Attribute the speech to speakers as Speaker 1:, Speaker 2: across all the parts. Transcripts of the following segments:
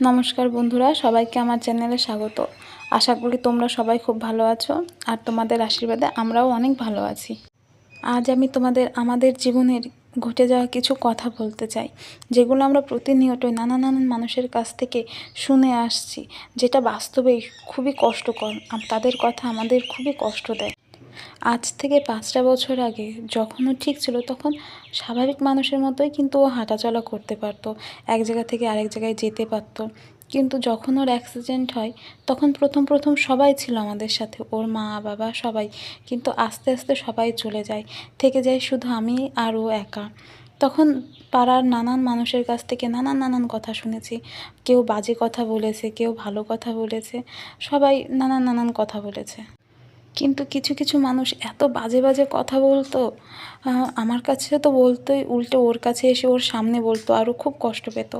Speaker 1: নমস্কার বন্ধুরা, সবাইকে আমার চ্যানেলে স্বাগত। আশা করি তোমরা সবাই খুব ভালো আছো আর তোমাদের আশীর্বাদে আমরাও অনেক ভালো আছি। আজ আমি তোমাদের, আমাদের জীবনের ঘটে যাওয়া কিছু কথা বলতে চাই, যেগুলো আমরা প্রতিনিয়তই নানা নানান মানুষের কাছ থেকে শুনে আসছি, যেটা বাস্তবেই খুবই কষ্টকর তাদের কথা আমাদের খুবই কষ্ট দেয়। আজ থেকে পাঁচটা বছর আগে যখন ও ঠিক ছিল তখন স্বাভাবিক মানুষের মতোই কিন্তু ও হাঁটাচলা করতে পারতো। এক জায়গা থেকে আরেক জায়গায় যেতে পারতো। কিন্তু যখন ওর অ্যাক্সিডেন্ট হয়, তখন প্রথম প্রথম সবাই ছিল আমাদের সাথে। ওর মা, বাবা সবাই। কিন্তু আস্তে আস্তে সবাই চলে যায়। থেকে যায় শুধু আমি আর ও একা। তখন পাড়ার নানান মানুষের কাছ থেকে নানান নানান কথা শুনেছি। কেউ বাজে কথা বলেছে, কেউ ভালো কথা বলেছে। সবাই নানান নানান কথা বলেছে। কিন্তু কিছু কিছু মানুষ এত বাজে বাজে কথা বলতো আমার কাছে তো বলতোই, উল্টে ওর কাছে এসে ওর সামনে বলতো, আরও খুব কষ্ট পেত।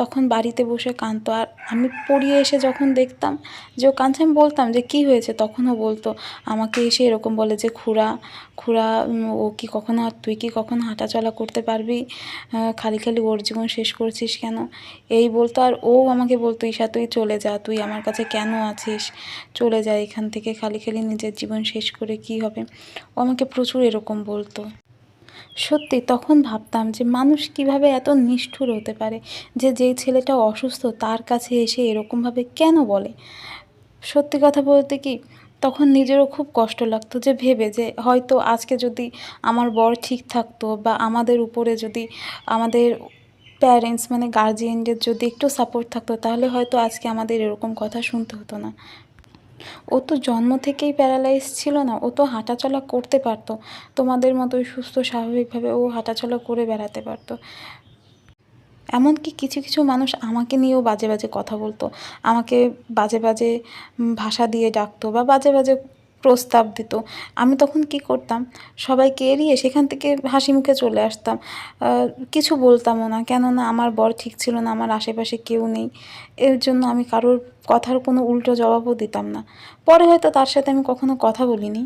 Speaker 1: তখন বাড়িতে বসে কাঁদতো। আর আমি পড়িয়ে এসে যখন দেখতাম যে ও কাঁদছে, আমি বলতাম যে, কী হয়েছে? তখন ও বলতো, আমাকে এসে এরকম বলে যে, খুড়া খুড়া ও কি কখনো তুই কি কখনো হাঁটাচলা করতে পারবি? খালি খালি ওর জীবন শেষ করছিস কেন? এই বলতো। আর ও আমাকে বলতো, ঈশা, তুই চলে যা, তুই আমার কাছে কেন আছিস? চলে যা এখান থেকে, খালি খালি নিজের জীবন শেষ করে কি হবে? ও আমাকে প্রচুর এরকম বলতো। সত্যি, তখন ভাবতাম যে মানুষ কীভাবে এত নিষ্ঠুর হতে পারে যে যেই ছেলেটা অসুস্থ তার কাছে এসে এরকমভাবে কেন বলে? সত্যি কথা বলতে কি, তখন নিজেরও খুব কষ্ট লাগতো যে ভেবে যে হয়তো আজকে যদি আমার বর ঠিক থাকতো বা আমাদের উপরে যদি আমাদের প্যারেন্টস মানে গার্জিয়ানদের যদি একটু সাপোর্ট থাকতো তাহলে হয়তো আজকে আমাদের এরকম কথা শুনতে হতো না। ও তো জন্ম থেকেই প্যারালাইজ ছিল না, ও তো হাঁটাচলা করতে পারতো। তোমাদের মতোই সুস্থ, স্বাভাবিকভাবে ও হাঁটাচলা করে বেড়াতে পারতো। এমনকি কিছু কিছু মানুষ আমাকে নিয়েও বাজে বাজে কথা বলতো। আমাকে বাজে বাজে ভাষা দিয়ে ডাকতো বা বাজে বাজে প্রস্তাব দিত। আমি তখন কি করতাম? সবাইকে এড়িয়ে সেখান থেকে হাসি মুখে চলে আসতাম। কিছু বলতামও না। কেননা আমার বর ঠিক ছিল না, আমার আশেপাশে কেউ নেই। এর জন্য আমি কারোর কথার কোনো উল্টো জবাবও দিতাম না। পরে হয়তো তার সাথে আমি কখনো কথা বলিনি।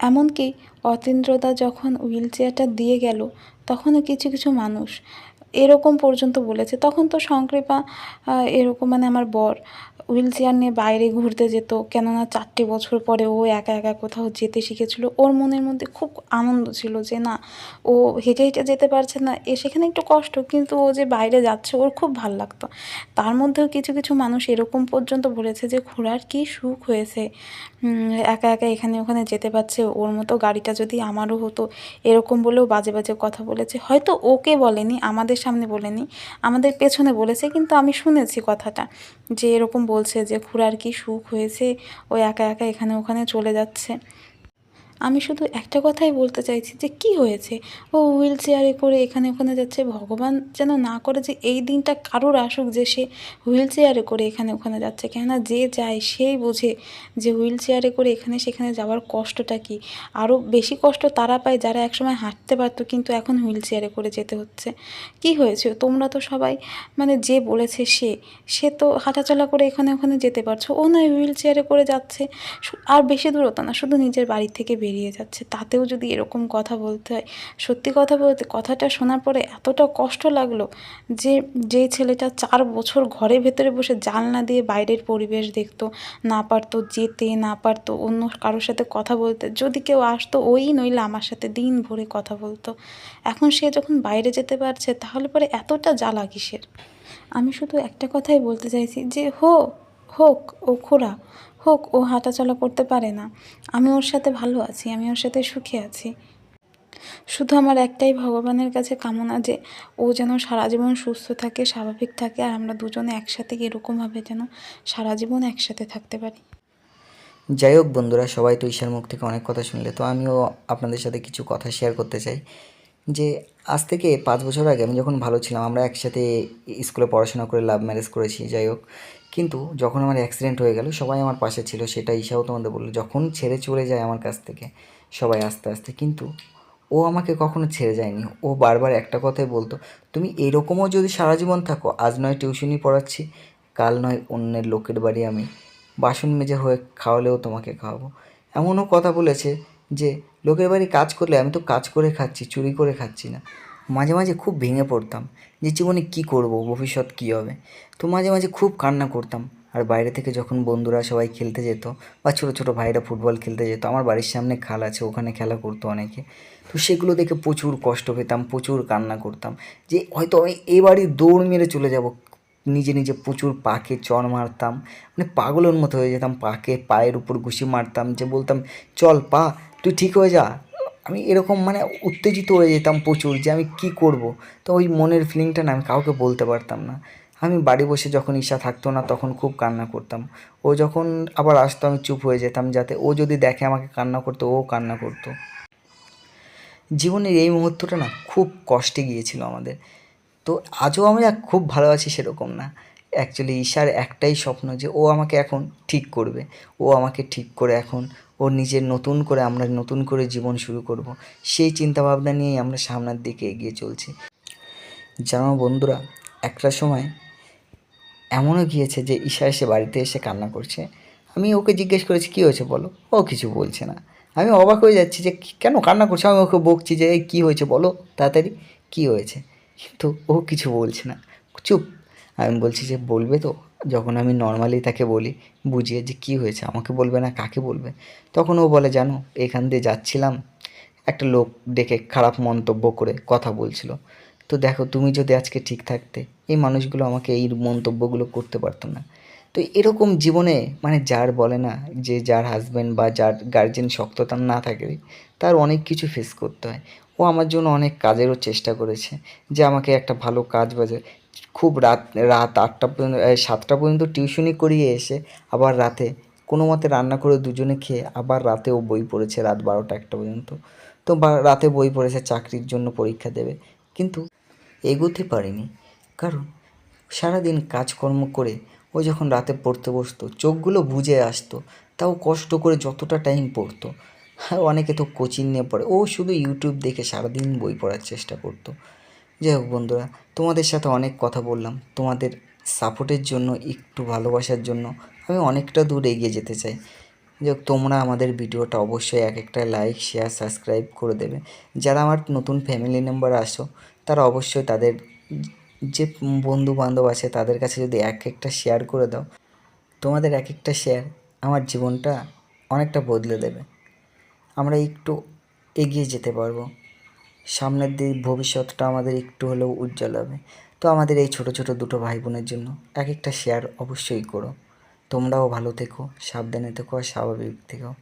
Speaker 1: এমনকি অতীন্দ্রদা যখন হুইল চেয়ারটা দিয়ে গেল, তখনও কিছু কিছু মানুষ এরকম পর্যন্ত বলেছে। তখন তো সংকৃপা এরকম মানে আমার বর হুইল চেয়ার নিয়ে বাইরে ঘুরতে যেত। কেননা চারটে বছর পরে ও একা একা কোথাও যেতে শিখেছিল। ওর মনের মধ্যে খুব আনন্দ ছিল যে, না, ও হেঁটে হেঁটে যেতে পারছে না। এ সেখানে একটু কষ্ট, কিন্তু ও যে বাইরে যাচ্ছে, ওর খুব ভালো লাগতো। তার মধ্যেও কিছু কিছু মানুষ এরকম পর্যন্ত বলেছে যে ঘোরার কী সুখ হয়েছে? একা একা এখানে ওখানে যেতে পারছে। ওর মতো গাড়িটা যদি আমারও হতো। এরকম বলেও বাজে বাজে কথা বলেছে। হয়তো ওকে বলেনি, আমাদের সামনে বলেনি, আমাদের পেছনে বলেছে, কিন্তু আমি শুনেছি কথাটা। যে এরকম বলছে যে খুড়ার কি সুখ হয়েছে, ও একা একা এখানে ওখানে চলে যাচ্ছে। আমি শুধু একটা কথাই বলতে চাইছি যে কি হয়েছে? ও হুইল চেয়ারে করে এখানে ওখানে যাচ্ছে, ভগবান যেন না করে যে এই দিনটা কারোর আসুক যে সে হুইল চেয়ারে করে এখানে ওখানে যাচ্ছে। কেননা যে যায় সেই বোঝে যে হুইল চেয়ারে করে এখানে সেখানে যাওয়ার কষ্টটা কি। আরও বেশি কষ্ট তারা পায় যারা একসময় হাঁটতে পারতো কিন্তু এখন হুইল চেয়ারে করে যেতে হচ্ছে। কি হয়েছে? তোমরা তো সবাই মানে যে বলেছে সে সে তো হাঁটাচলা করে এখানে ওখানে যেতে পারছ। ও নয় হুইল চেয়ারে করে যাচ্ছে। আর বেশি দূরত্ব না, শুধু নিজের বাড়ি থেকে বেরিয়ে যাচ্ছে। তাতেও যদি এরকম কথা বলতে হয়, সত্যি কথা বলতে কথাটা শোনার পরে এতটা কষ্ট লাগল যে যে ছেলেটা চার বছর ঘরের ভেতরে বসে জানলা দিয়ে বাইরের পরিবেশ দেখতো, না পারতো যেতে, না পারতো অন্য কারোর সাথে কথা বলতে। যদি কেউ আসতো, ওই নইলে আমার সাথে দিন ভরে কথা বলতো। এখন সে যখন বাইরে যেতে পারছে, তাহলে পরে এতটা জ্বালা কিসের? আমি শুধু একটা কথাই বলতে চাইছি যে, হো হোক ও খোড়া, হোক ও হাঁটাচলা করতে পারে না। আমি ওর সাথে ভালো আছি, আমি ওর সাথে সুখে আছি। শুধু আমার একটাই ভগবানের কাছে কামনা যে ও যেন সারা জীবন সুস্থ থাকে, স্বাভাবিক থাকে, আর আমরা দুজনে একসাথে এরকমভাবে যেন সারা জীবন একসাথে থাকতে পারি।
Speaker 2: যাই হোক বন্ধুরা, সবাই তো ঈশার মুখ থেকে অনেক কথা শুনলে, তো আমিও আপনাদের সাথে কিছু কথা শেয়ার করতে চাই। যে আজ থেকে পাঁচ বছর আগে আমি যখন ভালো ছিলাম, আমরা একসাথে স্কুলে পড়াশোনা করে লাভ ম্যারেজ করেছি, যাই হোক। কিন্তু যখন আমার অ্যাক্সিডেন্ট হয়ে গেল, সবাই আমার পাশে ছিল, সেটা ঈশাও তোমাদের বলল। যখন ছেড়ে চলে যায় আমার কাছ থেকে, সবাই আস্তে আস্তে। কিন্তু ও আমাকে কখনো ছেড়ে যায়নি। ও বারবার একটা কথাই বলতো, তুমি এরকমও যদি সারা জীবন থাকো, আজ নয় টিউশনই পড়াচ্ছি, কাল নয় অন্যের লোকের বাড়ি আমি বাসন মেজে হয়ে খাওয়ালেও তোমাকে খাওয়াবো। এমনও কথা বলেছে যে লোকের বাড়ি কাজ করলে আমি তো কাজ করে খাচ্ছি, চুরি করে খাচ্ছি না। মাঝে মাঝে খুব ভেঙে পড়তাম যে, জীবনে কী করব, ভবিষ্যৎ কী হবে? তো মাঝে মাঝে খুব কান্না করতাম। আর বাইরে থেকে যখন বন্ধুরা সবাই খেলতে যেত বা ছোটো ছোটো ভাইরা ফুটবল খেলতে যেত, আমার বাড়ির সামনে খাল আছে, ওখানে খেলা করতো অনেকে। তো সেগুলো দেখে প্রচুর কষ্ট পেতাম, প্রচুর কান্না করতাম যে, হয়তো আমি এবারই দৌড় মেরে চলে যাব নিজে নিজে প্রচুর পাকে চড় মারতাম। মানে পাগলের মতো হয়ে যেতাম, পাকে পায়ের উপর ঘুষি মারতাম, যে বলতাম, চল পা, তুই ঠিক হয়ে যা। আমি এরকম মানে উত্তেজিত হয়ে যেতাম প্রচুর যে আমি কি করব। তো ওই মনের ফিলিংটা না আমি কাউকে বলতে পারতাম না। আমি বাড়ি বসে যখন ঈশা থাকতো না, তখন খুব কান্না করতাম। ও যখন আবার আসতো, আমি চুপ হয়ে যেতাম যাতে ও যদি দেখে আমাকে কান্না করতো, ও কান্না করতো। জীবনের এই মুহূর্তটা না খুব কষ্টে গিয়েছিল আমাদের। তো আজও আমরা খুব ভালো আছি সেরকম না। অ্যাকচুয়ালি ঈশার একটাই স্বপ্ন যে ও আমাকে এখন ঠিক করবে। ও আমাকে ঠিক করে এখন ও নিজের নতুন করে আমরা নতুন করে জীবন শুরু করব। সেই চিন্তাভাবনা নিয়েই আমরা সামনের দিকে এগিয়ে চলছি। জানো বন্ধুরা, একটা সময় এমনও গিয়েছে যে ঈশা এসে বাড়িতে এসে কান্না করছে। আমি ওকে জিজ্ঞেস করেছি, কী হয়েছে বলো? ও কিছু বলছে না। আমি অবাক হয়ে যাচ্ছি যে কেন কান্না করছে? আমি ওকে বকছি যে কী হয়েছে বলো তাড়াতাড়ি, কী হয়েছে? কিন্তু ও কিছু বলছে না। চুপ। আমি বলছি যে, বলবে তো? যখন আমি নর্মালি তাকে বলি, বুঝিয়ে যে, কী হয়েছে? আমাকে বলবে না? কাকে বলবে? তখন ও বলে, জানো, এখান দিয়ে যাচ্ছিলাম, একটা লোক ডেকে খারাপ মন্তব্য করে কথা বলছিল। তো দেখো, তুমি যদি আজকে ঠিক থাকতে, এই মানুষগুলো আমাকে এই মন্তব্যগুলো করতে পারতো না। তো এরকম জীবনে মানে যার বলে না যে, যার হাজব্যান্ড বা যার গার্জেন শক্ততা না থাকে, তার অনেক কিছু ফেস করতে হয়। ও আমার জন্য অনেক কাজেরও চেষ্টা করেছে যে আমাকে একটা ভালো কাজ বাজে। খুব রাত রাত আটটা পর্যন্ত সাতটা পর্যন্ত টিউশনি করিয়ে এসে আবার রাতে কোনো মতে রান্না করে দুজনে খেয়ে আবার রাতে ও বই পড়েছে রাত বারোটা একটা পর্যন্ত। তো রাতে বই পড়েছে, চাকরির জন্য পরীক্ষা দেবে। কিন্তু এগোতে পারিনি। কারণ সারাদিন কাজকর্ম করে ও যখন রাতে পড়তে বসতো, চোখগুলো বুঝে আসতো, তাও কষ্ট করে যতটা টাইম পড়তো। অনেকে তো কোচিং নিয়ে পড়ে। ও শুধু ইউটিউব দেখে সারাদিন বই পড়ার চেষ্টা করতো। যাই হোক বন্ধুরা, তোমাদের সাথে অনেক কথা বললাম। তোমাদের সাপোর্টের জন্য, একটু ভালোবাসার জন্য আমি অনেকটা দূর এগিয়ে যেতে চাই। যাই তোমরা আমাদের ভিডিওটা অবশ্যই এক একটা লাইক শেয়ার সাবস্ক্রাইব করে দেবে। যারা আমার নতুন ফ্যামিলি মেম্বার আসো, তারা অবশ্যই তাদের যে বন্ধু বান্ধব আছে, তাদের কাছে যদি এক একটা শেয়ার করে দাও, তোমাদের এক একটা শেয়ার আমার জীবনটা অনেকটা বদলে দেবে। আমরা একটু এগিয়ে যেতে পারব। সামনের দিক ভবিষ্যৎটা আমাদের একটু হলেও উজ্জ্বল হবে। তো আমাদের এই ছোট ছোট দুটো ভাই বোনের জন্য এক একটা শেয়ার অবশ্যই করো। তোমরাও ভালো থেকো, সাবধানে থেকো আর স্বাভাবিক থেকো।